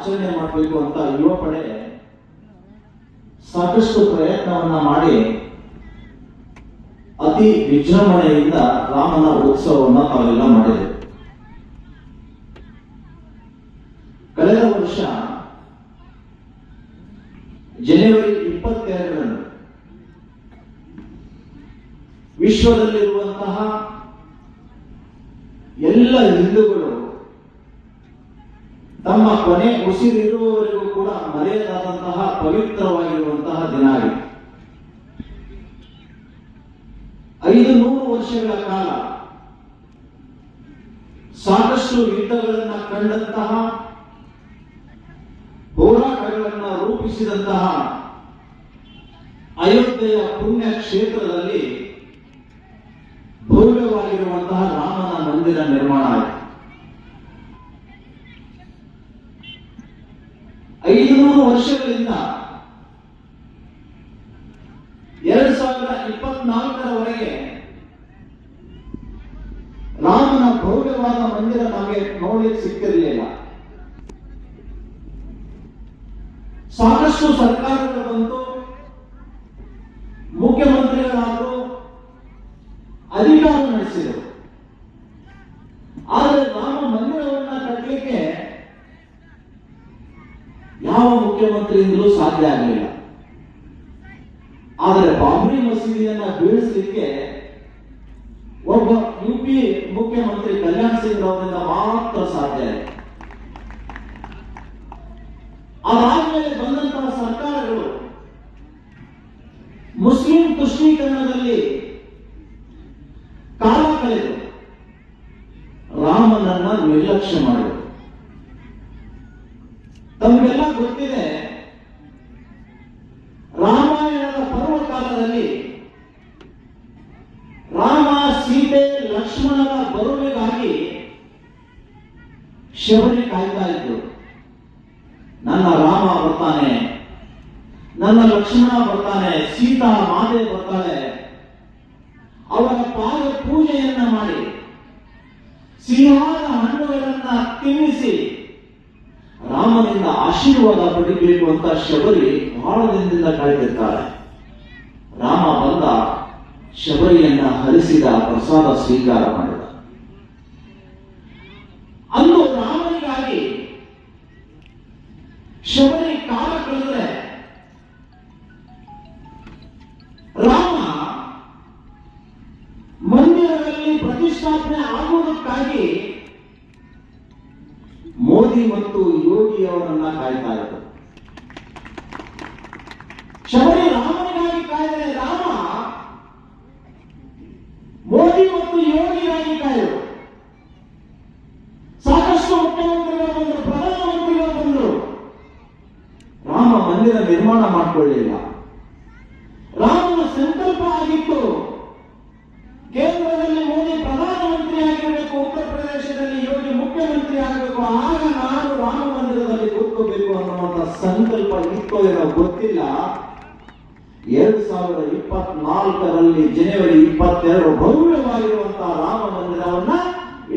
ಆಚರಣೆ ಮಾಡಬೇಕು ಅಂತ ಯುವ ಪಡೆ ಸಾಕಷ್ಟು ಪ್ರಯತ್ನವನ್ನ ಮಾಡಿ ಅತಿ ವಿಜೃಂಭಣೆಯಿಂದ ರಾಮನ ಉತ್ಸವವನ್ನ ತಾವೆಲ್ಲ ಮಾಡಿದೆ ಕಳೆದ ವರ್ಷ ಜನವರಿ ಇಪ್ಪತ್ತೆರಡರಂದು ವಿಶ್ವದಲ್ಲಿರುವಂತಹ ಎಲ್ಲ ಹಿಂದೂಗಳು ತಮ್ಮ ಕೊನೆ ಉಸಿರಿರುವವರೆಗೂ ಕೂಡ ಮರೆಯದಾದಂತಹ ಪವಿತ್ರವಾಗಿರುವಂತಹ ದಿನ ಐದು ನೂರು ವರ್ಷಗಳ ಕಾಲ ಸಾಕಷ್ಟು ಯುದ್ಧಗಳನ್ನ ಕಂಡಂತಹ, ಹೋರಾಟಗಳನ್ನ ರೂಪಿಸಿದಂತಹ ಅಯೋಧ್ಯೆಯ ಪುಣ್ಯ ಕ್ಷೇತ್ರದಲ್ಲಿ ಭವ್ಯವಾಗಿರುವಂತಹ ರಾಮನ ಮಂದಿರ ನಿರ್ಮಾಣ ಆಯಿತು. ಐದುನೂರು ವರ್ಷಗಳಿಂದ ಎರಡ್ ಸಾವಿರದ ಇಪ್ಪತ್ನಾಲ್ಕರವರೆಗೆ ರಾಮನ ಭವ್ಯವಾದ ಮಂದಿರ ನಮಗೆ ನೋಡಿ ಸಿಕ್ಕಿರಲಿಲ್ಲ ಸಾಕಷ್ಟು ಸರ್ಕಾರಗಳು ಬಂತು ಮುಖ್ಯಮಂತ್ರಿಗಳಾದರು ಅಧಿಕಾರ ನಡೆಸಿದರು. ಆದರೆ ರಾಮ ಮಂದಿರವನ್ನ ಕಟ್ಟಲಿಕ್ಕೆ ಯಾವ ಮುಖ್ಯಮಂತ್ರಿಯಿಂದಲೂ ಸಾಧ್ಯ ಆಗಲಿಲ್ಲ. ಆದರೆ ಬಾಬ್ರಿ ಮಸೀದಿಯನ್ನ ಬೀಳಿಸಲಿಕ್ಕೆ ಒಬ್ಬ ಯು ಪಿ ಮುಖ್ಯಮಂತ್ರಿ ಕಲ್ಯಾಣ್ ಸಿಂಗ್ ಅವರಿಂದ ಮಾತ್ರ ಸಾಧ್ಯ ಇದೆ ಅದಾದ್ಮೇಲೆ ಬಂದಂತಹ ಸರ್ಕಾರಗಳು ಮುಸ್ಲಿಂ ತುಷ್ಟೀಕರಣದಲ್ಲಿ ಕಾಲ ಕಳೆದು ರಾಮನನ್ನ ನಿರ್ಲಕ್ಷ್ಯ ಮಾಡಿದರು. ತಮಗೆಲ್ಲ ಗೊತ್ತಿದೆ, ರಾಮಾಯಣದ ಪರ್ವಕಾಲದಲ್ಲಿ ರಾಮ, ಸೀತೆ ಲಕ್ಷ್ಮಣನ ಬರುವಿಗಾಗಿ ಶಿವನೇ ಕಾಯ್ತಾ ಇದ್ರು. ನನ್ನ ರಾಮ ಬರ್ತಾನೆ, ನನ್ನ ಲಕ್ಷ್ಮಣ ಬರ್ತಾನೆ, ಸೀತಾ, ಮಾತೆ ಬರ್ತಾಳೆ. ಅವರ ಪಾದ ಪೂಜೆಯನ್ನ ಮಾಡಿ, ಸಿಂಹದ ಹಣ್ಣುಗಳನ್ನ ತಿನ್ನಿಸಿ ರಾಮನಿಂದ ಆಶೀರ್ವಾದ ಪಡಿಬೇಕು ಅಂತ ಶಬರಿ ಬಹಳ ದಿನದಿಂದ ಕಾಯ್ದಿರ್ತಾರೆ ರಾಮ ಬಂದ ಶಬರಿಯನ್ನ ಹರಿಸಿದ ಪ್ರಸಾದ ಸ್ವೀಕಾರ ಮಾಡಿದ. ಅಂದು ರಾಮನಿಗಾಗಿ ಶಬರಿ ಕಾಲ ಕಳೆದ್ರೆ ನಿರ್ಮಾಣ ಮಾಡಿಕೊಳ್ಳಿಲ್ಲ. ರಾಮನ ಸಂಕಲ್ಪ ಆಗಿತ್ತು. ಕೇಂದ್ರದಲ್ಲಿ ಮೋದಿ ಪ್ರಧಾನಮಂತ್ರಿ ಆಗಿರಬೇಕು, ಉತ್ತರ ಪ್ರದೇಶದಲ್ಲಿ ಯೋಗಿ ಮುಖ್ಯಮಂತ್ರಿ ಆಗಬೇಕು, ಆಗ ನಾನು ರಾಮ ಮಂದಿರದಲ್ಲಿ ಕೂತ್ಕೋಬೇಕು ಅನ್ನುವಂತ ಸಂಕಲ್ಪ ಇತ್ತು ಏನೋ ಗೊತ್ತಿಲ್ಲ. ಎರಡ್ ಸಾವಿರದ ಇಪ್ಪತ್ನಾಲ್ಕರಲ್ಲಿ ಜನವರಿ ಇಪ್ಪತ್ತೆರಡು ಭವ್ಯವಾಗಿರುವಂತಹ ರಾಮ ಮಂದಿರವನ್ನ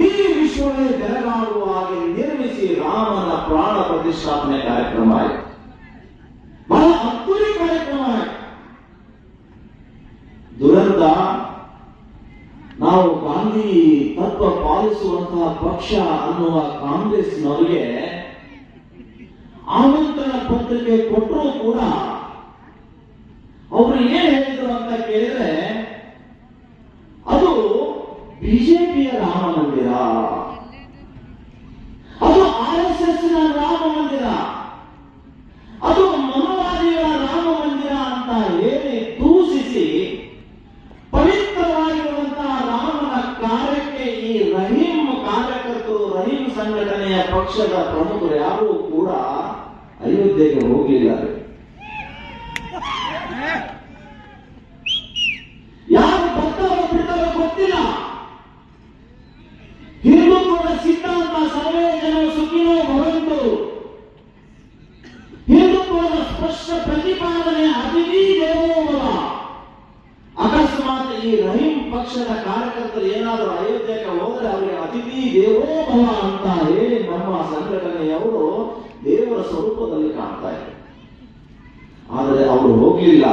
ಇಡೀ ವಿಶ್ವವೇ ಬೆರಗಾಡುವ ಹಾಗೆ ನಿರ್ಮಿಸಿ ರಾಮನ ಪ್ರಾಣ ಪ್ರತಿಷ್ಠಾಪನೆ ಕಾರ್ಯಕ್ರಮ ಆಯಿತು ಬಹಳ ಅದ್ದೂರಿ ಕಾರ್ಯಕ್ರಮ ಆಯಿತು ನಾವು ಗಾಂಧಿ ತತ್ವ ಪಾಲಿಸುವಂತಹ ಪಕ್ಷ ಅನ್ನುವ ಕಾಂಗ್ರೆಸ್ನವರಿಗೆ ಆಮಂತ್ರಣ ಪತ್ರಿಕೆ ಕೊಟ್ಟರೂ ಕೂಡ ಅವರು ಏನ್ ಹೇಳಿದ್ರು ಅಂತ ಕೇಳಿದ್ರೆ ಈ ರಹೀಂ ಪಕ್ಷದ ಕಾರ್ಯಕರ್ತರು ಏನಾದರೂ ಅಯೋಧ್ಯೆಗೆ ಹೋದರೆ ಅವರಿಗೆ ಅತಿಥಿ ದೇವೋಭವ ಅಂತ ಹೇಳಿ ನಮ್ಮ ಸಂಘಟನೆಯವರು ದೇವರ ಸ್ವರೂಪದಲ್ಲಿ ಕಾಣ್ತಾ ಇದ್ದಾರೆ. ಆದರೆ ಅವರು ಹೋಗ್ಲಿಲ್ಲ.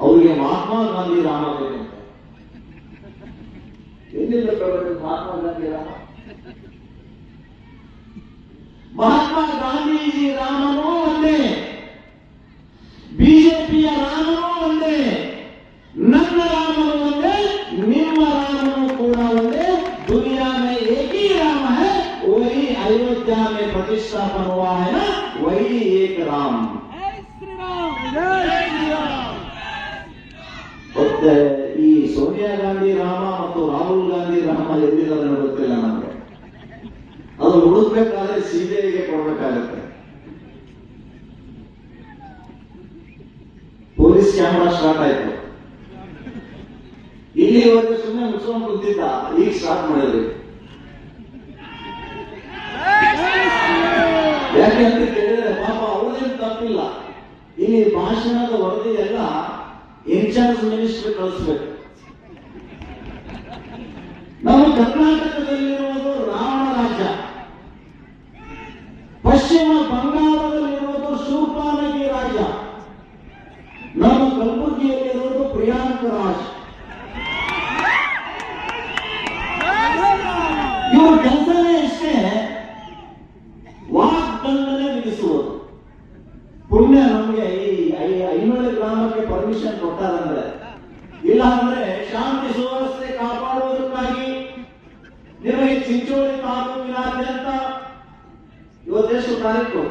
ಅವರಿಗೆ ಮಹಾತ್ಮ ಗಾಂಧಿ ರಾಮ ಎಲ್ಲಿಂದ ಮಹಾತ್ಮ ಗಾಂಧಿ ರಾಮ? ಮಹಾತ್ಮ ಗಾಂಧೀಜಿ ರಾಮನೋ ಒಂದೇ ಬಿಜೆಪಿಯ ರಾಮನೂ अयोध्या में प्रतिष्ठापन हुआ है ना वही एक राम जय श्री राम जय श्री राम ಮತ್ತೆ ಈ ಸೋನಿಯಾ ಗಾಂಧಿ ರಾಮ ಮತ್ತು ರಾಹುಲ್ ಗಾಂಧಿ ರಾಮ ಎಲ್ಲಿದ್ದಾರೆ ಅನ್ನೋದು ಗೊತ್ತಿಲ್ಲ ನಮಗೆ ಅದು ಹುಡುಕ್ಬೇಕಾದ್ರೆ ಸಿಬಿಐಗೆ ಕೊಡ್ಬೇಕಾಗತ್ತೆ ಪೊಲೀಸ್ ಕ್ಯಾಮ್ರಾ ಸ್ಟಾರ್ಟ್ ಆಯ್ತು ಇಲ್ಲಿವರೆಗೆ ಸುಮ್ಮನೆ ಮುಚ್ಕೊಂಡು ಕುಂತಿದ್ದ ಈಗ ಸ್ಟಾರ್ಟ್ ಮಾಡಿದ್ರಿ ಯಾಕೆ ಅಂತ ಕೇಳಿದ್ರೆ ಪಾಪ ಅವ್ರದೇನು ತಪ್ಪಿಲ್ಲ. ಇಲ್ಲಿ ಭಾಷಣದ ವರದಿ ಎಲ್ಲ ಇನ್ಚಾರ್ಜ್ ಮಿನಿಸ್ಟರ್ ಕಳಿಸ್ಬೇಕು. ನಮ್ಮ ಕರ್ನಾಟಕದಲ್ಲಿರುವುದು ರಾವಣ ರಾಜ್ಯ ಪಶ್ಚಿಮ ಬಂಗಾಳದಲ್ಲಿರುವುದು ಪುಣ್ಯ ನಮಗೆ ಈ ಐನೂರು ಗ್ರಾಮಕ್ಕೆ ಪರ್ಮಿಷನ್ ಕೊಟ್ಟಾರಂದ್ರೆ ಇಲ್ಲ ಅಂದ್ರೆ ಶಾಂತಿ ಸುವ್ಯವಸ್ಥೆ ಕಾಪಾಡುವುದಕ್ಕಾಗಿ ನಿಮಗೆ ಚಿಂಚೋಳಿ ತಾಲೂಕಿನಾದ್ಯಂತ ಇವತ್ತೆಷ್ಟು ತಾರೀಕು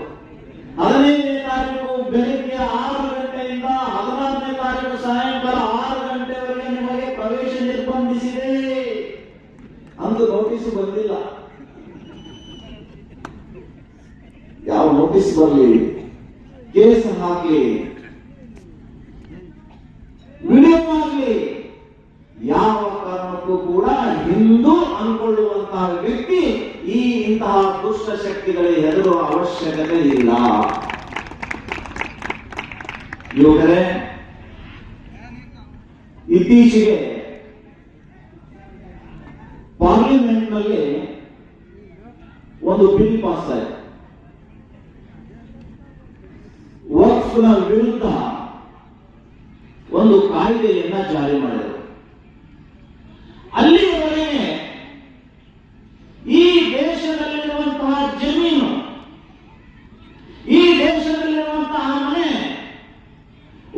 ಹದಿನೈದನೇ ತಾರೀಕು ಬೆಳಿಗ್ಗೆ ಆರು ಗಂಟೆಯಿಂದ ಹದಿನಾರನೇ ತಾರೀಕು ಸಾಯಂಕಾಲ ಆರು ಗಂಟೆವರೆಗೆ ನಿಮಗೆ ಪ್ರವೇಶ ನಿರ್ಬಂಧಿಸಿದೆ ಅಂದು ನೋಟಿಸ್ ಬಂದಿಲ್ಲ. ಯಾವ ನೋಟಿಸ್ ಬರಲಿ? ಕೇಸ್ ಹಾಕಲಿ ವಿಡಿಯೋ ಯಾವ ಕಾರಣಕ್ಕೂ ಕೂಡ ಹಿಂದೂ ಅನ್ಕೊಳ್ಳುವಂತಹ ವ್ಯಕ್ತಿ ಈ ಇಂತಹ ದುಷ್ಟ ಶಕ್ತಿಗಳಿಗೆ ಹೆದರುವ ಅವಶ್ಯಕತೆ ಇಲ್ಲ. ಯೋಗರೇ ಇತ್ತೀಚೆಗೆ ಪಾರ್ಲಿಮೆಂಟ್ನಲ್ಲಿ ಒಂದು ಬಿಲ್ ಪಾಸ್ ಆಯಿತು ವಕ್ಫ್ನ ವಿರುದ್ಧ ಒಂದು ಕಾಯ್ದೆಯನ್ನ ಜಾರಿ ಮಾಡಿದರು ಅಲ್ಲಿಯವರೆಗೆ ಈ ದೇಶದಲ್ಲಿರುವಂತಹ ಜಮೀನು ಈ ದೇಶದಲ್ಲಿರುವಂತಹ ಮನೆ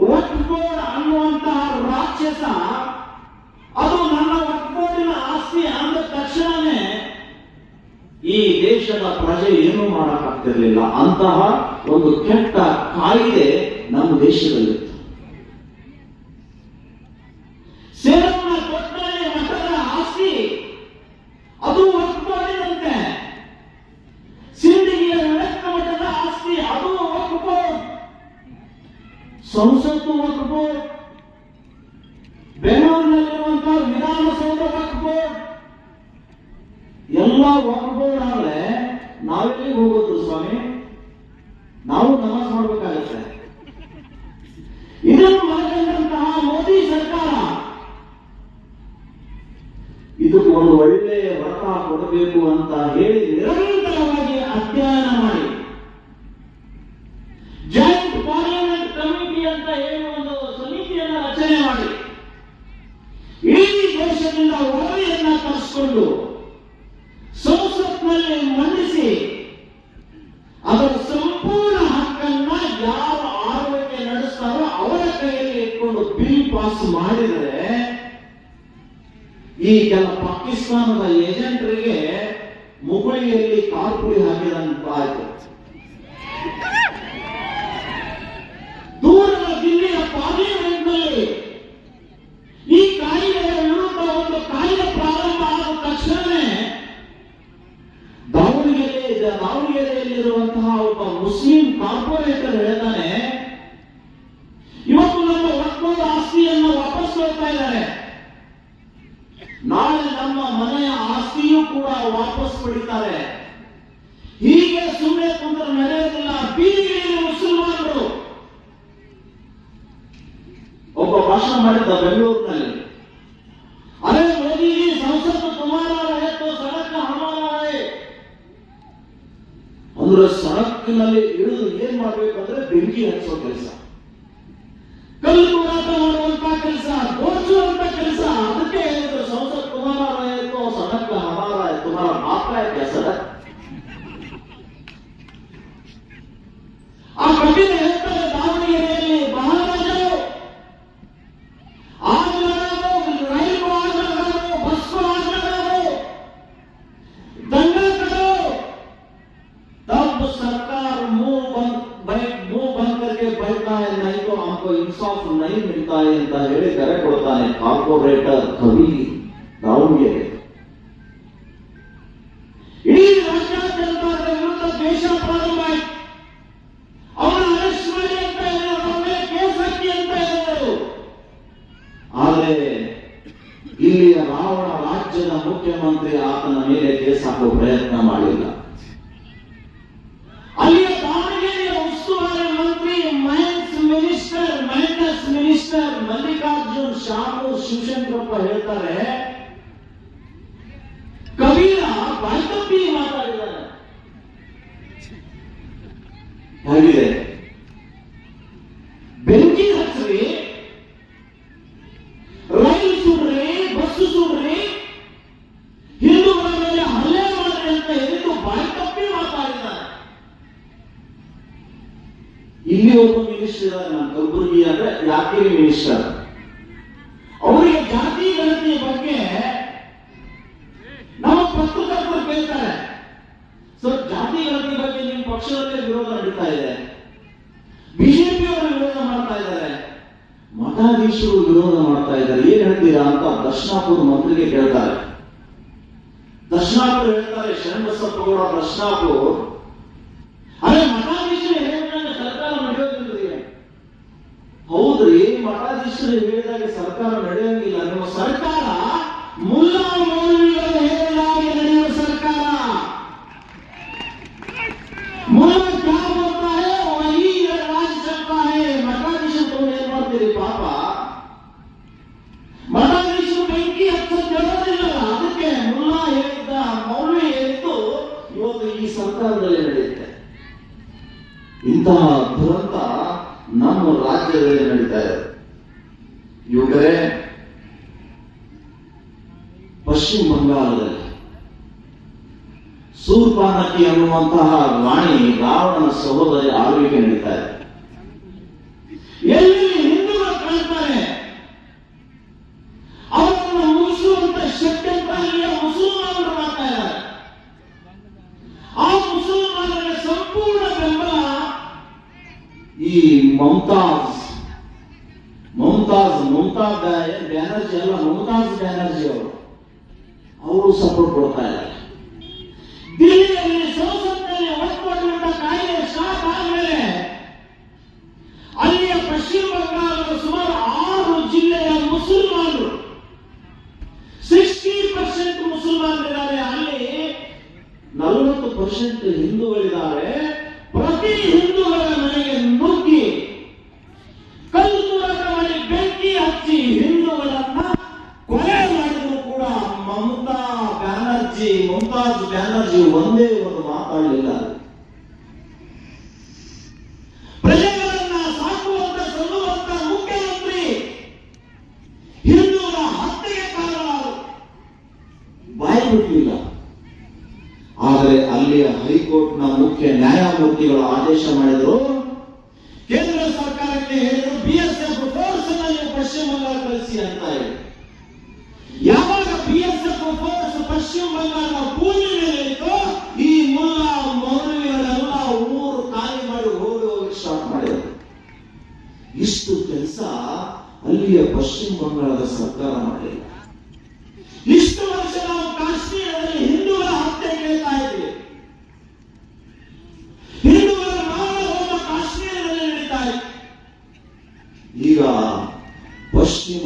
ವಕ್ಫ್ ಬೋರ್ಡ್ ಅನ್ನುವಂತಹ ರಾಕ್ಷಸ ಅದು ನನ್ನ ವಕ್ಫ್ ಬೋರ್ಡಿನ ಆಸ್ತಿ ಅಂದ ತಕ್ಷಣವೇ ಈ ದೇಶದ ಪ್ರಜೆ ಏನು ಮಾಡಕ್ಕಾಗ್ತಿರ್ಲಿಲ್ಲ ಅಂತಹ ಒಂದು ಕೆಟ್ಟ ಕಾಯಿದೆ ನಮ್ಮ ದೇಶದಲ್ಲಿತ್ತು ಸೇರವನ ಕೊಟ್ಟರೆ ಮಠದ ಆಸ್ತಿ. ಅದು ಒಪ್ಪಿಕೊಂಡಿದಂತೆ ಸಿಂದಗಿಯ ವಿವೇಕ ಮಠದ ಆಸ್ತಿ, ಅದು ಒಪ್ಪು ಸಂಸತ್ತು ಒಪ್ಪು ಬೆಂಗಳೂರಿನಲ್ಲಿರುವಂತಹ ವಿಧಾನಸೌಧ ಒಪ್ಪು ಎಲ್ಲ ಒಪ್ಪಬೋರ್ಡ್ ನಾವೆಲ್ಲಿಗೆ ನಾವೆಲ್ಲಿ ಹೋಗೋದು ಸ್ವಾಮಿ ನಾವು ನಮಾಜ್ ಮಾಡ್ಬೇಕಾಗತ್ತೆ ಇದನ್ನು ಮನಗಂಡಂತಹ ಮೋದಿ ಸರ್ಕಾರ ಇದಕ್ಕೆ ಒಂದು ಒಳ್ಳೆಯ ವ್ರತ ಕೊಡಬೇಕು ಅಂತ ಹೇಳಿ ನಿರಂತರವಾಗಿ ಅಧ್ಯಯನ ಮಾಡಿ ಜಾಯಿಂಟ್ ಪಾರ್ಲಿಮೆಂಟ್ ಕಮಿಟಿ ಅಂತ ಹೇಳಿ ಒಂದು ಸಮಿತಿಯನ್ನು ರಚನೆ ಮಾಡಿ ಇಡೀ ದೇಶದಿಂದ ವರದಿಯನ್ನ ತರಿಸಿಕೊಂಡು ಸಂಸತ್ನಲ್ಲಿ ಮಂಡಿಸಿ ಅದರ ಸಂಪೂರ್ಣ ಹಕ್ಕನ್ನ ಯಾರು ಆರೋಗ್ಯ ನಡೆಸ್ತಾರೋ ಅವರ ಕೈಯಲ್ಲಿ ಇಟ್ಕೊಂಡು ಬಿಲ್ ಪಾಸ್ ಮಾಡಿದರೆ, ಈ ಕೆಲ ಪಾಕಿಸ್ತಾನದ ಏಜೆಂಟರಿಗೆ ಮುಗುಳಿಯಲ್ಲಿ ಕಾರ್ಪುಡಿ ಹಾಕಿದಂತ ಆಯ್ತು ದೂರದ ಜಿಲ್ಲೆಯ ಪಾರ್ಲಿಮೆಂಟ್ನಲ್ಲಿ ದಾವಣಗೆರೆ ದಾವಣಗೆರೆಯಲ್ಲಿರುವಂತಹ ಒಬ್ಬ ಮುಸ್ಲಿಂ ಕಾರ್ಪೊರೇಟರ್ ಹೇಳ್ತಾನೆ, ಇವತ್ತು ನಮ್ಮ ಒಕ್ಕೂಟ ಆಸ್ತಿಯನ್ನು ವಾಪಸ್ ಕೊಡ್ತಾ ಇದ್ದಾರೆ. ನಾಳೆ ನಮ್ಮ ಮನೆಯ ಆಸ್ತಿಯೂ ಕೂಡ ವಾಪಸ್ ಪಡಿತಾರೆ. ಹೀಗೆ ಸುಮ್ಮನೆ ಕುಂದ್ರೆ ನಡೆಯೋದಿಲ್ಲ. ಬೀದಿಗಿಳಿಯುವ ಮುಸಲ್ಮಾನರು ಒಬ್ಬ ಭಾಷಣ ಮಾಡಿದ್ದ ಬೆಂಗಳೂರಿನಲ್ಲಿ. Ele que antes obedeceu. इंसाफ नहीं मिलता है इंता कॉर्पोरेटर कभी ಮಿನಿಸ್ಟರ್ ನಾನು ಕಲಬುರಗಿ ಯಾಕೆ ಮಿನಿಸ್ಟರ್? ಅವರಿಗೆ ಜಾತಿ ಗಣತಿಯ ಬಗ್ಗೆ ನಮ್ಮ ಪತ್ರಕರ್ತರು ಕೇಳ್ತಾರೆ. ಸೊ ಜಾತಿ ಗಣತಿ ಬಗ್ಗೆ ನಿಮ್ಮ ಪಕ್ಷದಲ್ಲೇ ವಿರೋಧ ನಡೀತಾ ಇದೆ. ಬಿಜೆಪಿ ಅವರು ವಿರೋಧ ಮಾಡ್ತಾ ಇದ್ದಾರೆ. ಮಠಾಧೀಶರು ವಿರೋಧ ಮಾಡ್ತಾ ಇದ್ದಾರೆ. ಏನ್ ಹೇಳ್ತೀರಾ ಅಂತ ದರ್ಶನಾಪುರ ಮಂತ್ರಿಗೆ ಕೇಳ್ತಾರೆ. ದರ್ಶನಾಪುರ ಹೇಳ್ತಾರೆ, ಶರಣಬಸಪ್ಪಗೌಡ ದರ್ಶನಾಪುರ ಅದೇ ಮಠಾಧೀಶ ಹೌದ್ರಿ ಮಠಾಧೀಶರು ಹೇಳಿದಾಗ ಸರ್ಕಾರ ನಡೆಯಂಗಿಲ್ಲ. ನಿಮ್ಮ ಸರ್ಕಾರ ಮುಲ್ಲಾ ಮೌಲ್ಯ ಸಹೋದರರ ಆಳ್ವಿಕೆ ನಡೀತಾ ಇದೆ ಎಲ್ಲಿ ಹಿಂದೂಗಳು ಕಾಣ್ತಾರೆ? ಅವರನ್ನು ಉಳಿಸುವಂತ ಶಕ್ತಿ ಮುಸಲ್ಮಾನರು ಮಾಡ್ತಾ ಇದ್ದಾರೆ. ಆ ಮುಸಲ್ಮಾನರ ಸಂಪೂರ್ಣ ಬೆಂಬಲ ಈ ಮಮತಾಜ್ ಮಮತಾಜ್ ಮಮತಾಜ್ ಬ್ಯಾನರ್ಜಿ ಅಲ್ಲ, ಮಮತಾಜ್ ಬ್ಯಾನರ್ಜಿ ಅವರು. ಅವರು ಸಪೋರ್ಟ್ ಕೊಡ್ತಾ ಇದ್ದಾರೆ. ಪರ್ಸೆಂಟ್ ಹಿಂದೂಗಳಿದ್ದಾರೆ ಪ್ರತಿ ಹಿಂದೂಗಳ ಮನೆಗೆ ನುಗ್ಗಿ ಕಲ್ಪುರದ ಮನೆ ಬೆಂಕಿ ಹಚ್ಚಿ ಹಿಂದೂಗಳನ್ನ ಕೊಲೆ ಮಾಡಿದ್ರು ಕೂಡ ಮಮತಾ ಬ್ಯಾನರ್ಜಿ, ಮಮತಾಜ್ ಬ್ಯಾನರ್ಜಿ ಒಂದೇ i'm just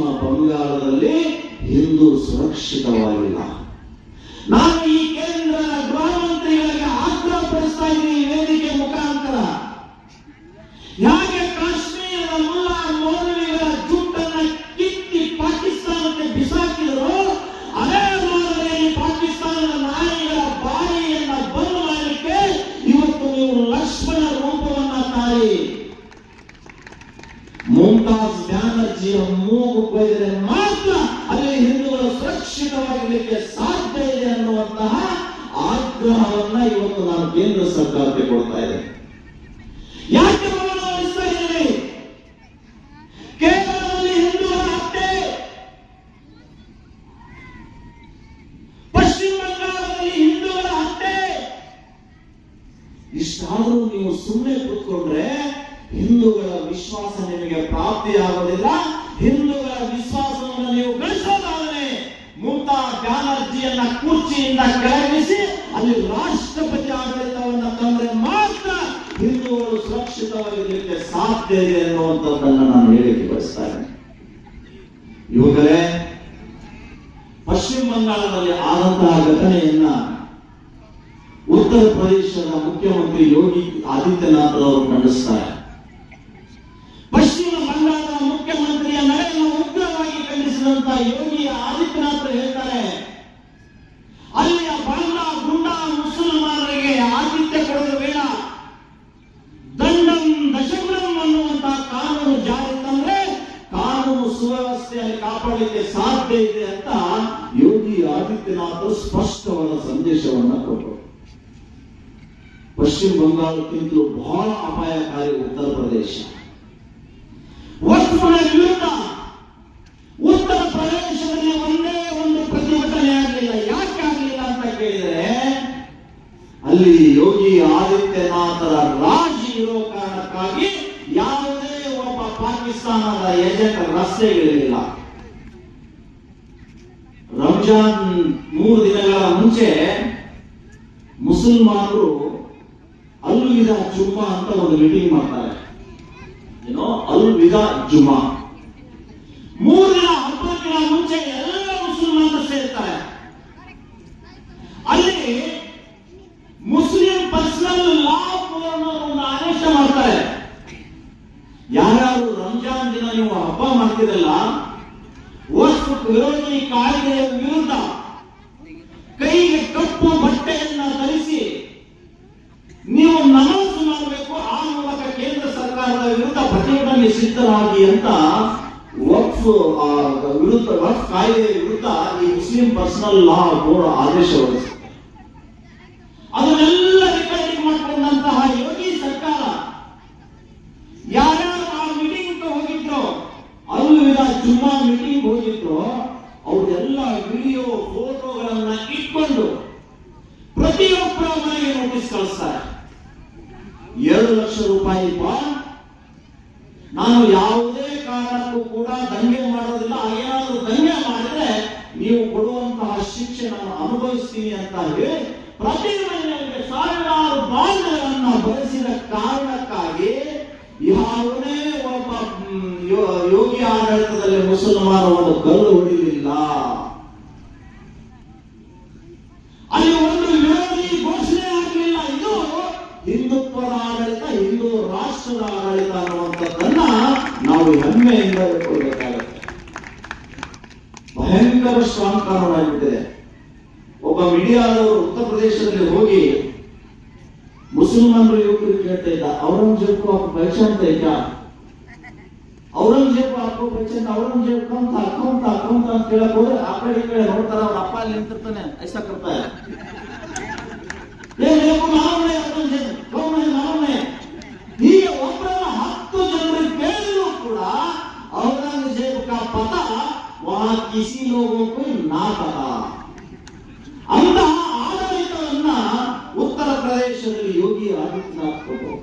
ಬಂಗಾಳದಲ್ಲಿ ಹಿಂದೂ ಸುರಕ್ಷಿತವಾಗಿಲ್ಲ. ನಾನು ಈ ಕೇಂದ್ರ ಗ್ರಾಮ ಸರ್ಕಾರಕ್ಕೆ ಕೊಡ್ತಾ ಇದೆ. ಯಾಕೆ ಪಶ್ಚಿಮ ಬಂಗಾಳದಲ್ಲಿ ಹಿಂದೂಗಳ ಇಷ್ಟಾದರೂ ನೀವು ಸುಮ್ಮನೆ ಕೂತ್ಕೊಂಡ್ರೆ ಹಿಂದೂಗಳ ವಿಶ್ವಾಸ ನಿಮಗೆ ಪ್ರಾಪ್ತಿಯಾಗೋದಿಲ್ಲ ಹಿಂದೂಗಳ ವಿಶ್ವಾಸವನ್ನು ನೀವು ಗಳಿಸೋದಾದರೆ ಮಮತಾ ಬ್ಯಾನರ್ಜಿಯನ್ನ ಕುರ್ಚಿಯಿಂದ ಕೆಳಗಿಸಿ ಅಲ್ಲಿ ರಾಷ್ಟ್ರಪತಿ ಸುರಕ್ಷಿತವಾಗಿರಲಿಕ್ಕೆ ಸಾಧ್ಯ ಇದೆ ಅನ್ನುವಂಥದ್ದನ್ನ ನಾನು ಹೇಳಿಕೆ ಬಯಸ್ತಾ ಇದ್ದೇನೆ ಇವುಗಳೇ ಪಶ್ಚಿಮ ಬಂಗಾಳದಲ್ಲಿ ಆದಂತಹ ಘಟನೆಯನ್ನ ಉತ್ತರ ಪ್ರದೇಶದ ಮುಖ್ಯಮಂತ್ರಿ ಯೋಗಿ ಆದಿತ್ಯನಾಥ್ ಅವರು ಖಂಡಿಸ್ತಾರೆ. ಪಶ್ಚಿಮ ಬಂಗಾಳಕ್ಕಿಂತಲೂ ಬಹಳ ಅಪಾಯಕಾರಿ ಉತ್ತರ ಪ್ರದೇಶ. ವಸ್ತುಗಳ ವಿರುದ್ಧ ಉತ್ತರ ಪ್ರದೇಶದಲ್ಲಿ ಒಂದೇ ಒಂದು ಪ್ರತಿಭಟನೆ ಆಗಲಿಲ್ಲ. ಯಾಕೆ ಆಗಲಿಲ್ಲ ಅಂತ ಕೇಳಿದರೆ, ಅಲ್ಲಿ ಯೋಗಿ ಆದಿತ್ಯನಾಥರ ರಾಜಿ ಇರೋ ಕಾರಣಕ್ಕಾಗಿ ಯಾವುದೇ ಒಬ್ಬ ಪಾಕಿಸ್ತಾನದ ಏಜೆಂಟ್ ರಸ್ತೆಗಳಿಲ್ಲ ರಂಜಾನ್ ಮೂರು ದಿನಗಳ ಮುಂಚೆ ಮುಸಲ್ಮಾನರು ಅಲ್ ವಿಧ ಜುಮ್ಮಾ ಅಂತ ಒಂದು ಮೀಟಿಂಗ್ ಮಾಡ್ತಾರೆ. ಏನೋ ಅಲ್ ವಿಧ ಜುಮ್ಮಾ. ಮೂರು ದಿನ ಹಬ್ಬಕ್ಕಿಂತ ಮುಂಚೆ ಎಲ್ಲ ಮುಸಲ್ಮಾನರು ಸೇರ್ತಾರೆ. ಅಲ್ಲಿ ಮುಸ್ಲಿಂ ಪರ್ಸನಲ್ ಲಾ ಒಂದು ಆದೇಶ ಮಾಡ್ತಾರೆ. ಯಾರ್ಯಾರು ರಂಜಾನ್ ದಿನ ನೀವು ಹಬ್ಬ ಮಾಡ್ತಿರಲ್ಲ, ವಸ್ತು ವಿರೋಧಿ ಕಾಯ್ದೆಯ ವಿರುದ್ಧ ಕೈಗೆ ಕಪ್ಪು ಬಟ್ಟೆಯನ್ನ ಧರಿಸಿ ನೀವು ನಮಾಜ್ ಮಾಡಬೇಕು, ಆ ಮೂಲಕ ಕೇಂದ್ರ ಸರ್ಕಾರದ ವಿರುದ್ಧ ಪ್ರತಿಭಟನೆ ಸಿದ್ಧರಾಗಿ ಅಂತ ವಕ್ಫ್ ವಿರುದ್ಧ, ವಕ್ಫ್ ಕಾಯ್ದೆಯ ವಿರುದ್ಧ ಈ ಮುಸ್ಲಿಂ ಪರ್ಸನಲ್ ಲಾ ಬೋರ್ಡ್ ಆದೇಶ ಹೊರಡಿಸಿದೆ. ಅದನ್ನೆಲ್ಲ ರಿಕಾರ್ಡಿಂಗ್ ಮಾಡಿಕೊಂಡಂತಹ ಯೋಗಿ ಸರ್ಕಾರ, ಯಾರ್ಯಾರು ಆ ಮೀಟಿಂಗ್ ಹೋಗಿದ್ರು ಅಲ್ಲಿ ವಿಧ ಜುಮ್ಮಾ ಮೀಟಿಂಗ್ ಹೋಗಿದ್ರು ಅವರೆಲ್ಲ ವಿಡಿಯೋ, ಫೋಟೋಗಳನ್ನ ಇಟ್ಕೊಂಡು ಪ್ರತಿಯೊಬ್ಬರ ಮನೆಗೆ ನೋಟಿಸ್ ಕಳಿಸ್ತಾರೆ. ರೂಪಾಯಿ ನಾನು ಯಾವುದೇ ಕಾರಣಕ್ಕೂ ಕೂಡ ದಂಗೆ ಮಾಡೋದಿಲ್ಲ. ಏನಾದರೂ ದಂಗೆ ಮಾಡಿದ್ರೆ ನೀವು ಕೊಡುವಂತಹ ಶಿಕ್ಷೆ ನಾನು ಅನುಭವಿಸ್ತೀನಿ ಅಂತ ಹೇಳಿ ಪ್ರತಿ ಮನೆಯಲ್ಲಿ ಸಾವಿರಾರು ಬಾಂಡ್ಗಳನ್ನ ಬಳಸಿದ ಕಾರಣಕ್ಕಾಗಿ ಯಾವುದೇ ಒಬ್ಬ ಯೋಗಿ ಆಡಳಿತದಲ್ಲಿ ಮುಸಲ್ಮಾನ ಒಂದು ಕಲ್ಲು ಹೊಡಿಲಿಲ್ಲ. उत्तर प्रदेश मुसलमान युवक कौरंगजेब को आपको पहचान है क्या औरंगज़ेब आपको पहचान औरंगज़ेब कौन था कौन था कौन था आप ऐसा करता है का पता किसी लोगों को ना पता ಅಂತಹ ಆಡಳಿತವನ್ನ ಉತ್ತರ ಪ್ರದೇಶದಲ್ಲಿ ಯೋಗಿ ಆದಿತ್ಯನಾಥ್ ಕೊಟ್ಟರು.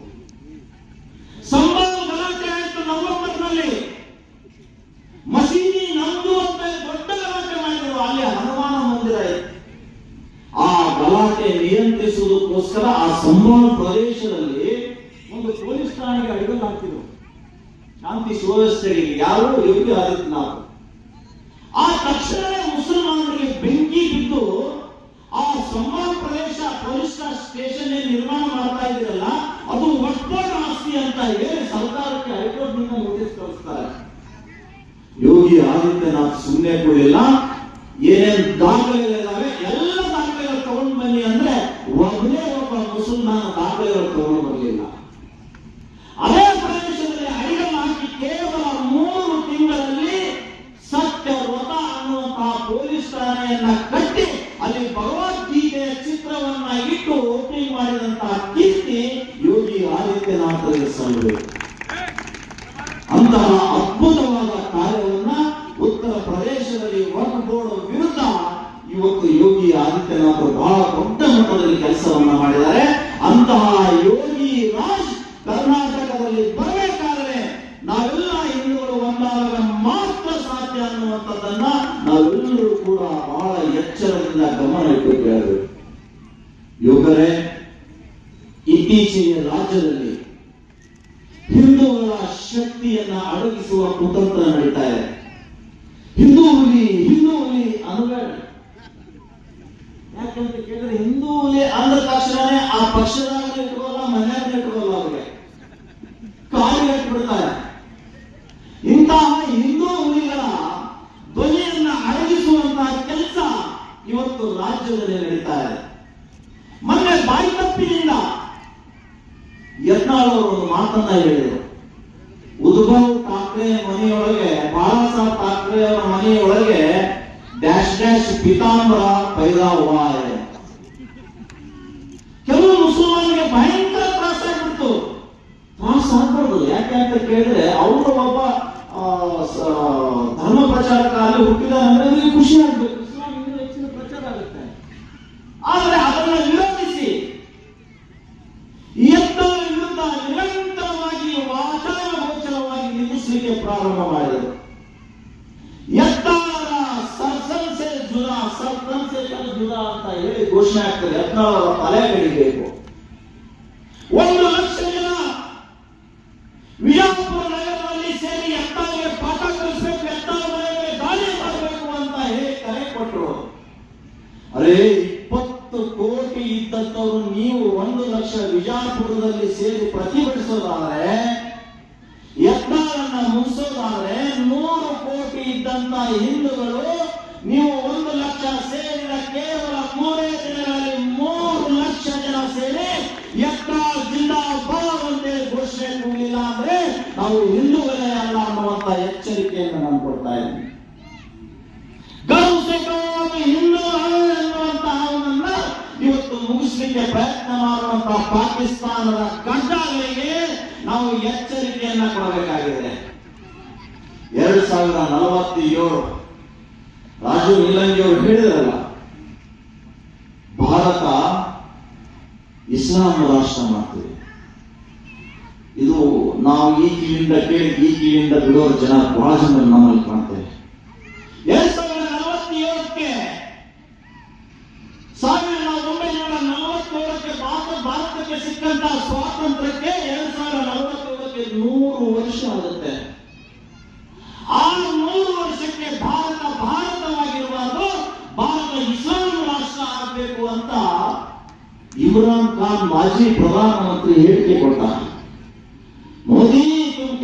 ಸಂಭಾಳ ಗಲಾಟೆ ಆಯಿತು ನವೆಂಬರ್ನಲ್ಲಿ ಮಸೀದಿ ನಮ್ದು ಅಂತ ದೊಡ್ಡ ಗಲಾಟೆ ಮಾಡಿದ್ರು, ಅಲ್ಲಿ ಹನುಮಾನ ಮಂದಿರ ಇತ್ತು ಆ ಗಲಾಟೆ ನಿಯಂತ್ರಿಸುವುದಕ್ಕೋಸ್ಕರ ಆ ಸಂಭಾಳ ಪ್ರದೇಶದಲ್ಲಿ ಒಂದು ಪೊಲೀಸ್ ಠಾಣೆಗೆ ಅಡಿಗಲ್ ಹಾಕಿದ್ರು. ಶಾಂತಿ ಸುವ್ಯವಸ್ಥೆಗೆ ಯಾರು ಯೋಗಿ ಆದಿತ್ಯನಾಥ್. ಆ ತಕ್ಷಣವೇ ಮುಸಲ್ಮಾನರಿಗೆ ಬೆಂಕಿ ಬಿದ್ದು ಆ ಸಂಭಾಳ ಪ್ರದೇಶ ಪೊಲೀಸ್ ಸ್ಟೇಷನ್ ಏನ್ ನಿರ್ಮಾಣ ಮಾಡ್ತಾ ಇದ್ರಲ್ಲ, ಅದು ಒಟ್ಟಾರೆ ಆಸ್ತಿ ಅಂತ ಹೇಳಿ ಸರ್ಕಾರಕ್ಕೆ ಹೈಕೋರ್ಟ್ನಿಂದ ನೋಟಿಸ್ ಕಳಿಸ್ತಾರೆ. ಯೋಗಿ ಆದಿತ್ಯನಾಥ್ ಸುಮ್ಮನೆ ಕೊಡಲಿಲ್ಲ ಏನೇನ್ ದಾಖಲೆಗಳಿದ್ದಾವೆ ಎಲ್ಲ ದಾಖಲೆಗಳು ತಗೊಂಡು ಬನ್ನಿ ಅಂದ್ರೆ ಒಬ್ಬನೇ ಒಬ್ಬ ಮುಸಲ್ಮಾನ ದಾಖಲೆಗಳು ಬರಲಿಲ್ಲ ಅದೇ ಪ್ರದೇಶದಲ್ಲಿ ಅಡಿಗಲ್ ಹಾಕಿ ಕೇವಲ ಮೂರು ಯೋಗಿ ಸಲ್ಲಬೇಕು ಅಂತಹ ಅದ್ಭುತವಾದ ಕಾರ್ಯವನ್ನ ಉತ್ತರ ಪ್ರದೇಶದಲ್ಲಿ ವಕ್ಫ್ ಬೋರ್ಡ್ ವಿರುದ್ಧ ಇವತ್ತು ಯೋಗಿ ಆದಿತ್ಯನಾಥ್ ಬಹಳ ದೊಡ್ಡ ಮಟ್ಟದಲ್ಲಿ ಕೆಲಸವನ್ನ ಮಾಡಿದ್ದಾರೆ. ಅಂತಹ ಯೋಗಿ ರಾಜ್ ಕರ್ನಾಟಕದಲ್ಲಿ ಬರಬೇಕಾದರೆ ನಾವೆಲ್ಲ ಹಿಂದೂಗಳು ಒಂದಾದಾಗ ಮಾತ್ರ ಸಾಧ್ಯ ಅನ್ನುವಂಥದ್ದನ್ನ ನಾವೆಲ್ಲರೂ ಕೂಡ ಬಹಳ ಎಚ್ಚರದಿಂದ ಗಮನ ಇಟ್ಟುಕೊಳ್ಳಬೇಕು ಯೋಗರೇ ಇತ್ತೀಚಿನ ರಾಜ್ಯದಲ್ಲಿ ಹಿಂದೂಗಳ ಶಕ್ತಿಯನ್ನ ಅಡಗಿಸುವ ಕುತಂತ್ರ ನಡೀತಾ ಇದೆ. ಹಿಂದೂ ಹುಲಿ ಹಿಂದೂ ಹುಲಿ ಅನ್ಬೇಡ ಯಾಕಂತ ಕೇಳಿದ್ರೆ ಹಿಂದೂ ಹುಲಿ ಅಂದ ತಕ್ಷಣನೇ ಆ ಪಕ್ಷದಾಗ ಇಟ್ಕೋಲ್ಲ ಮನೆಯಾಗ ಇಟ್ಕೋಲ್ಲ ಅವ್ರಿಗೆ ಕಾಲಿಗೆ ಇಟ್ಬಿಡ್ತಾರೆ ಇಂತಹ ಹಿಂದೂ ಹುಲಿಗಳ ಧ್ವನಿಯನ್ನ ಅಡಗಿಸುವಂತಹ ಕೆಲಸ ಇವತ್ತು ರಾಜ್ಯದಲ್ಲಿ ನಡೀತಾ ಇದೆ ಮೊನ್ನೆ ಬಾಯಿ ತಪ್ಪಿನಿಂದ ಯತ್ನಾಳ್ ಅವರು ಒಂದು ಮಾತನ್ನ ಹೇಳಿದರು ಉದ್ಭವ್ ಠಾಕ್ರೆ ಮನೆಯೊಳಗೆ ಬಾಳಾಸಾಹೇಬ್ ಠಾಕ್ರೆ ಅವರ ಮನೆಯೊಳಗೆ ಡ್ಯಾಶ್ ಡ್ಯಾಶ್ ಪಿತಾಂಬರ ಪೈದಾ ಹುವಾ ಇದೆ ಕೆಲವು ಮುಸಲ್ಮಾನರಿಗೆ ಭಯಂಕರ ತ್ರಾಸ ಆಗ್ಬಿಡ್ತು ತ್ರಾಸ ಆಗ್ಬಾರ್ದು ಯಾಕೆ ಅಂತ ಕೇಳಿದ್ರೆ ಅವರು ಒಬ್ಬ ಆ, ಸ- ಧರ್ಮ ಪ್ರಚಾರಕ ಅಲ್ಲಿ ಹುಟ್ಟಿದ ಅಂದ್ರೆ ಅವರಿಗೆ ಖುಷಿ ಆಗ್ಬೇಕು ಇಸ್ಲಾಂ ಇನ್ನೂ ಹೆಚ್ಚಿನ ಪ್ರಚಾರ ಆಗುತ್ತೆ ಆದ್ರೆ ಅದನ್ನ ವಿರೋಧಿಸಿ ಎತ್ತೋ ವಿರುದ್ಧ ನಿರಂತರವಾಗಿ ವಾಚಾರ ಗೋಚರವಾಗಿ ನಿಲ್ಲಿಸಲಿಕ್ಕೆ ಪ್ರಾರಂಭ ಮಾಡಿದರು ಎತ್ತಾಳ ಸರ್ಸನ್ಸೆ ಜುದಾ ದಿನ ಅಂತ ಹೇಳಿ ಘೋಷಣೆ ಆಗ್ತದೆ ಎತ್ತಾಳರ ತಲೆ ಕಡಿಬೇಕು. ಒಂದು ಲಕ್ಷ ಜನ ವಿಜಯಪುರ ನಗರದಲ್ಲಿ ಸೇರಿ ಎತ್ತಾಳಿಗೆ ಪಾಠ ಕಲಿಸಬೇಕು ಮನೆಗೆ ದಾಳಿ ಮಾಡಬೇಕು ಅಂತ ಹೇಳಿ ಕರೆ ಕೊಟ್ಟರು ಅರೇ, ಇಪ್ಪತ್ತು ಕೋಟಿ ಇದ್ದಂತವ್ರು ನೀವು ಒಂದು ಲಕ್ಷ ವಿಜಯಪುರದಲ್ಲಿ ಸೇರಿ ಪ್ರತಿಭಟಿಸೋದಾದ್ರೆ ಎತ್ತಾರನ್ನ ಮುಗಿಸೋದಾದ್ರೆ ನೂರು ಕೋಟಿ ಇದ್ದಂತ ಹಿಂದೂಗಳು ನೀವು ಒಂದು ಲಕ್ಷ ಕೇವಲ ಮೂರೇ ದಿನಗಳಲ್ಲಿ ಮೂರು ಲಕ್ಷ ಜನ ಸೇರಿ ಯತ್ನಾಳ್ ಜಿಲ್ಲಾ ಅಂತೇಳಿ ಘೋಷಣೆ ಕೂಡಲಿಲ್ಲ ಅಂದ್ರೆ ನಾವು ಹಿಂದೂಗಳೇ ಅಲ್ಲ ಅನ್ನುವಂತ ಎಚ್ಚರಿಕೆಯನ್ನು ನಾನು ಕೊಡ್ತಾ ಇದ್ದೀನಿ. ಹಿಂದೂ ಎನ್ನುವಂತ ಅವನನ್ನ ಇವತ್ತು ಮುಗಿಸ್ಲಿಕ್ಕೆ ಪ್ರಯತ್ನ ಮಾಡುವಂತ ಪಾಕಿಸ್ತಾನದ ಗಡ್ಡಗಳಿಗೆ ನಾವು ಎಚ್ಚರಿಕೆಯನ್ನ ಕೊಡಬೇಕಾಗಿದೆ. ಎರಡ್ ಸಾವಿರದ ನಲವತ್ತೇಳು ರಾಜು ಇಲ್ಲಂಗಿ ಅವರು ಹೇಳಿದ್ರಲ್ಲ ಭಾರತ ಇಸ್ಲಾಂ ರಾಷ್ಟ್ರ ಮಾಡ್ತೇವೆ ಇದು ನಾವು ಈ ಕಿವಿಯಿಂದ ಕೇಳಿ ಈ ಕಿವಿಯಿಂದ ಬಿಡೋರು ಜನ ಬಹಳ ಜನ ನಮ್ಮಲ್ಲಿ ಕಾಣ್ತೇವೆ ಎರಡ್ ಭಾರತಕ್ಕೆ ಸಿಕ್ಕಂತ ಸ್ವಾತಂತ್ರ್ಯಕ್ಕೆ ಎರಡ್ ಸಾವಿರದ ನಲವತ್ತೇಳಕ್ಕೆ ನೂರು ವರ್ಷ ಆಗುತ್ತೆ. ಆ ನೂರು ವರ್ಷಕ್ಕೆ ಭಾರತ ಭಾರತವಾಗಿರುವುದು ಭಾರತ ಇಸ್ಲಾಂ ಇಮ್ರಾನ್ ಖಾನ್ ಮಾಜಿ ಪ್ರಧಾನಮಂತ್ರಿ ಹೇಳಿಕೆ ಕೊಟ್ಟ ಮೋದಿ ತುಮ್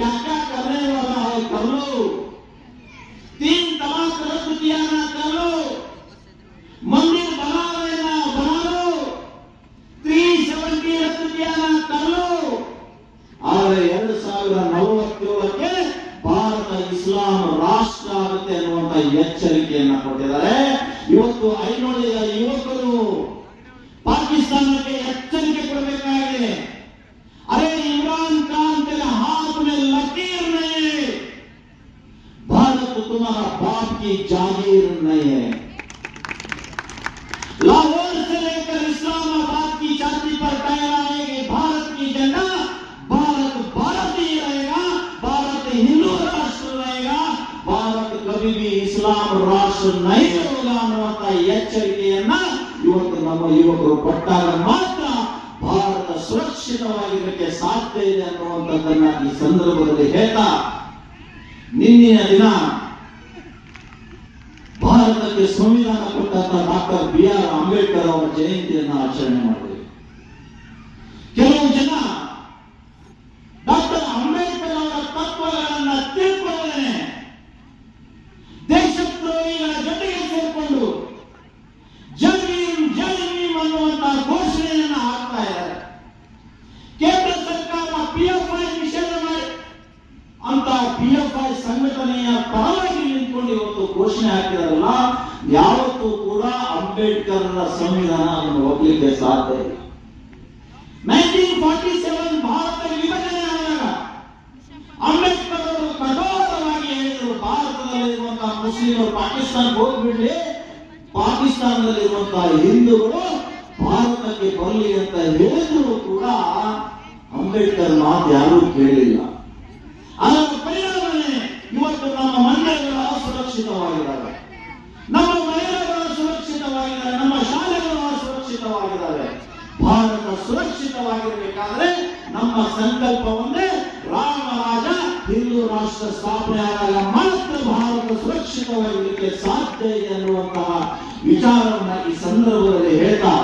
ಇಸ್ಲಾಂ ರಾಷ್ಟ್ರ ನೈಜವಲ್ಲ ಅನ್ನುವಂತ ಎಚ್ಚರಿಕೆಯನ್ನ ಇವತ್ತು ನಮ್ಮ ಯುವಕರು ಕೊಟ್ಟಾಗ ಮಾತ್ರ ಭಾರತ ಸುರಕ್ಷಿತವಾಗಿರಕ್ಕೆ ಸಾಧ್ಯ ಇದೆ ಅನ್ನುವಂಥದ್ದನ್ನ ಈ ಸಂದರ್ಭದಲ್ಲಿ ಹೇಳ್ತಾ, ನಿನ್ನೆಯ ದಿನ ಭಾರತಕ್ಕೆ ಸಂವಿಧಾನ ಕೊಟ್ಟಂತ ಡಾಕ್ಟರ್ ಬಿ ಆರ್ ಅಂಬೇಡ್ಕರ್ ಅವರ ಜಯಂತಿಯನ್ನು ಆಚರಣೆ ಮಾಡಿದೆ ಕೆಲವು ಜನ ಯಾವತ್ತೂ ಕೂಡ ಅಂಬೇಡ್ಕರ್ರ ಸಂವಿಧಾನ ಅದನ್ನು ಹೋಗ್ಲಿಕ್ಕೆ ಸಾಧ್ಯ ಇಲ್ಲ. ನೈನ್ಟೀನ್ ಫಾರ್ಟಿ ಸೆವೆನ್ ಭಾರತ ವಿಭಜನೆ ಆದಾಗ ಅಂಬೇಡ್ಕರ್ ಅವರು ಕಠೋರವಾಗಿ ಹೇಳಿದರು, ಭಾರತದಲ್ಲಿರುವಂತಹ ಮುಸ್ಲಿಮರು ಪಾಕಿಸ್ತಾನಕ್ಕೆ ಹೋಗ್ಬಿಡ್ಲಿ. ಪಾಕಿಸ್ತಾನದಲ್ಲಿರುವಂತಹ ಹಿಂದೂಗಳು ಭಾರತಕ್ಕೆ ಬರಲಿ ಅಂತ ಹೇಳಿದ್ರು ಕೂಡ ಅಂಬೇಡ್ಕರ್ ಮಾತು ಯಾರೂ ಕೇಳಿಲ್ಲ. ಅದರ ಪರಿಣಾಮವೇ ಇವತ್ತು ನಮ್ಮ ಮಹಿಳೆಯರು ಅಸುರಕ್ಷಿತವಾಗಿದ್ದಾರೆ. ನಮ್ಮ ಮಹಿಳೆಯರು ಸುರಕ್ಷಿತವಾಗಿದ್ದಾವೆ ನಮ್ಮ ಶಾಲೆಗಳು ಸುರಕ್ಷಿತವಾಗಿದ್ದಾವೆ. ಭಾರತ ಸುರಕ್ಷಿತವಾಗಿರಬೇಕಾದ್ರೆ ನಮ್ಮ ಸಂಕಲ್ಪ ಒಂದೇ ರಾಮರಾಜ ಹಿಂದೂ ರಾಷ್ಟ್ರ ಸ್ಥಾಪನೆ ಆದಾಗ ಮಾತ್ರ ಭಾರತ ಸುರಕ್ಷಿತವಾಗಿರಲಿಕ್ಕೆ ಸಾಧ್ಯ ಇದೆ ಅನ್ನುವಂತಹ ವಿಚಾರವನ್ನ ಈ ಸಂದರ್ಭದಲ್ಲಿ ಹೇಳ್ತಾ